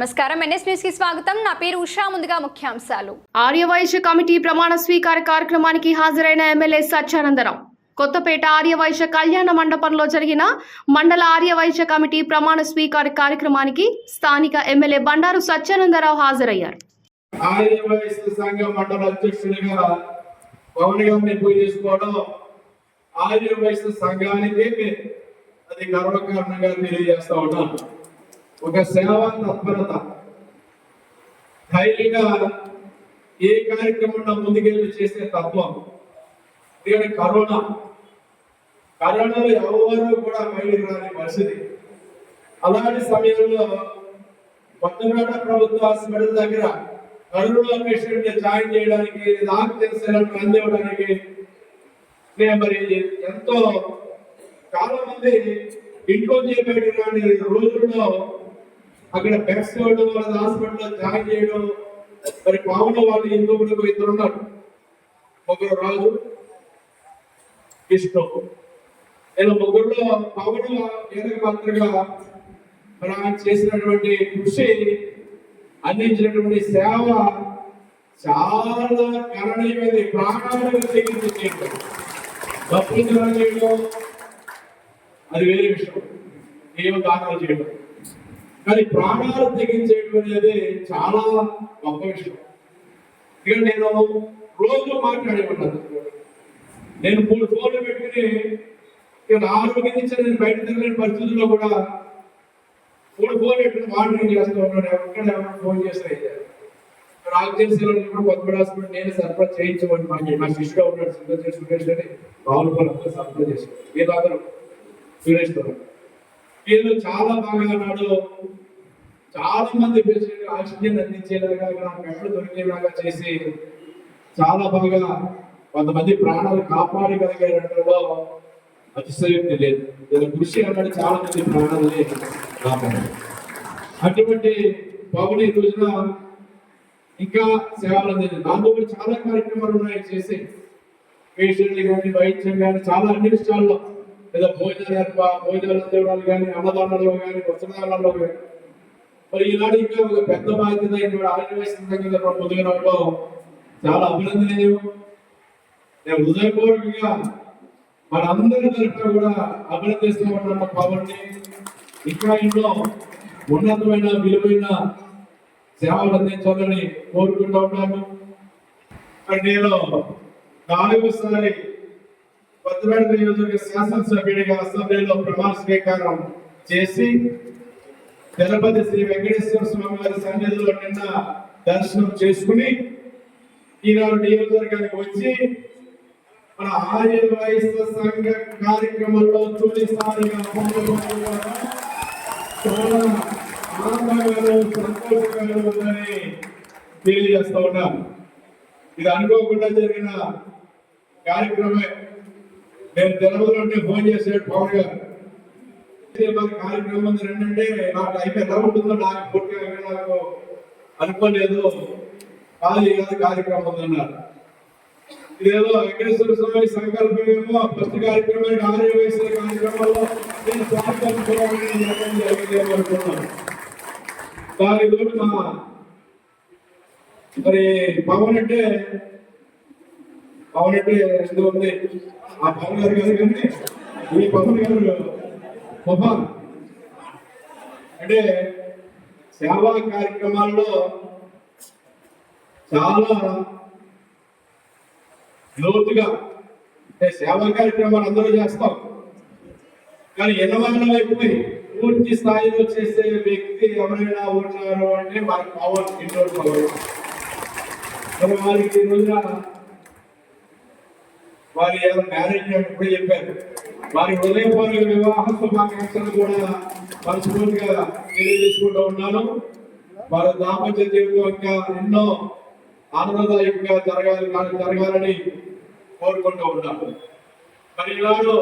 నమస్కారం. ఎన్ఎస్ న్యూస్కి స్వాగతం. నా పేరు ఉషా. ముందుగా ముఖ్యాంశాలు. ఆర్యవైశ్య కమిటీ ప్రమాణ స్వీకార కార్యక్రమానికి హాజరైన ఎమ్మెల్యే సత్యానందరావు. కొత్తపేట ఆర్యవైశ్య కళ్యాణ మండపంలో జరిగిన మండల ఆర్యవైశ్య కమిటీ ప్రమాణ స్వీకార కార్యక్రమానికి స్థానిక ఎమ్మెల్యే బండారు సత్యానందరావు హాజరయ్యారు. ఆర్య వయస్సు సంఘ మండల అధ్యక్షుడిగా పవన్ గారిని పూజ చేసుకోవడం ఆర్య వయస్సు సంఘానికి అది గర్వకారణంగా తెలియజేస్తా ఉన్నాను ఒక సేవా తత్పరత ధైర్యంగా ఏ కార్యక్రమంలో ముందుకెళ్ళి చేసే తత్వం. ఎందుకంటే కరోనా. కరోనాలో ఎవరు కూడా బయటికి రాని పరిస్థితి. అలాంటి సమయంలో కొత్తపేట ప్రభుత్వ హాస్పిటల్ దగ్గర కరోనా పేషెంట్ జాయిన్ చేయడానికి నాకు సిలిండర్ అందివ్వడానికి నేను మరి ఎంతో చాలా మంది ఇంట్లో చేయబడి రాని రోజుల్లో అక్కడ బెడ్స్ ఇవ్వడం వాళ్ళ హాస్పిటల్లో జాయిన్ చేయడం మరి పావుల వాళ్ళు ఇంకొకటి ఇద్దరు ఉన్నారు. ఒకరు రాజు విష్ణు. నేను ముగ్గురులో పవన్ ఏదైనా మాత్రగా మరి ఆయన చేసినటువంటి కృషి అందించినటువంటి సేవ చాలా కరణీయమైనది ప్రాణాలను చేయడం డబ్బులు చేయడం అది వేరే విషయం. ఏమో దానాలు చేయడం. కానీ ప్రాణాలు తెగించేయడం అనేది చాలా గొప్ప విషయం. ఇక నేను రోజు మాట్లాడేవాడు నేను మూడు ఫోన్లు పెట్టుకుని ఇక్కడ ఆరోగ్యం నుంచి నేను బయట తిరగలేని పరిస్థితుల్లో కూడా మూడు ఫోన్ పెట్టుకుని మానిటరింగ్ చేస్తూ ఉన్నాడు ఎక్కడ ఫోన్ చేస్తే ఆక్సిజన్ కూడా కొత్త హాస్పిటల్ నేను సరఫరా చేయించమని మా మా శిష్యుడు ఉన్నాడు సురేష్ సురేష్ అని రావులపాలెం అంతా సరఫరా చేశాడు వీళ్ళందరూ సురేష్తో వీళ్ళు చాలా బాగా నాడు చాలా మంది పేషెంట్ ఆక్సిజన్ అందించేలాగా నాకు దొరికేలాగా చేసి చాలా బాగా కొంతమంది ప్రాణాలు కాపాడగలిగేటలో అతిశయోక్తి లేదు. దీని కృషి అన్నది చాలా మంది ప్రాణాలని కాపాడారు. అటువంటి పవన్ ఈ రోజున ఇంకా సేవలు అందించారు. దాంతో దగ్గర చాలా కార్యక్రమాలు ఉన్నాయి చేసి. పేషెంట్లు కానీ వైద్యం కానీ చాలా అన్ని విషయాల్లో లేదా భోజనాలు భోజనాలు తేవడాలు కానీ అన్నదానంలో కానీ వస్త్రదానంలో కానీ. మరి ఈనాడు ఇంకా ఒక పెద్ద బాధ్యత ఇక్కడ ఆరోగ్య పొందుగడంలో చాలా అభినందనీయం నేను హృదయపూర్వకంగా మనందరి తరఫున కూడా అభినందిస్తూ ఉన్నాము కాబట్టి ఇంకా ఇంట్లో ఉన్నతమైన విలువైన సేవలు అందించాలని కోరుకుంటూ ఉన్నాను. మరి నేను నాలుగోసారి కొత్తపేట నియోజకవర్గ శాసనసభ్యుడిగా అసెంబ్లీలో ప్రమాణ స్వీకారం చేసి తిరుపతి శ్రీ వెంకటేశ్వర స్వామి వారి సన్నిధిలో నిన్న దర్శనం చేసుకుని ఈనాడు నియోజకవర్గానికి వచ్చి మన ఆర్య వయస్సు సంఘ కార్యక్రమంలో తొలిసారిగా చాలా ఆనందంగాను సంతోషంగాను ఉందని తెలియజేస్తా ఉన్నాను. ఇది అనుకోకుండా జరిగిన కార్యక్రమే నేను తెలుగులో ఉంటే ఫోన్ చేసాడు పవన్ గారు. మరి కార్యక్రమం ఉంది రెండంటే నాకు అయిపోయి ఎలా ఉంటుందో నాకు పూర్తిగా నాకు అనుకోలేదు. కాదు కాదు కార్యక్రమం ఉందన్నారు ఇదేదో వెంకటేశ్వర స్వామి సంకల్పమేమో ఫస్ట్ కార్యక్రమం ఆరోగ్య వయసు కార్యక్రమంలో నేను స్వాగతం అనుకున్నాను. దాని తోటి మా మరి పవన్ అంటే అవునంటే ఉంది? ఆ పవన్ గారు కానీ ఈ పవన్ గారు పవన్ అంటే సేవా కార్యక్రమాల్లో చాలా లోతుగా అంటే సేవా కార్యక్రమాలు అందరూ చేస్తాం. కానీ ఎన్నవాళ్ళ అయిపోయి పూర్తి స్థాయిలో చేసే వ్యక్తి ఎవరైనా ఉన్నారు అంటే వారికి పవన్ ఇండోర్ పవర్ మరి వారికి రోజున వారి మ్యారేజ్ కూడా చెప్పారు. వారి ఉదయపూర్వ వివాహ శుభాకాంక్షలు కూడా మనస్ఫూర్తిగా తెలియజేసుకుంటూ ఉన్నాను. వారి దాంపత్య జీవితం ఇంకా ఎన్నో ఆనందదాయకంగా జరగాలి జరగాలని కోరుకుంటూ ఉన్నాను. మరి ఈనాడు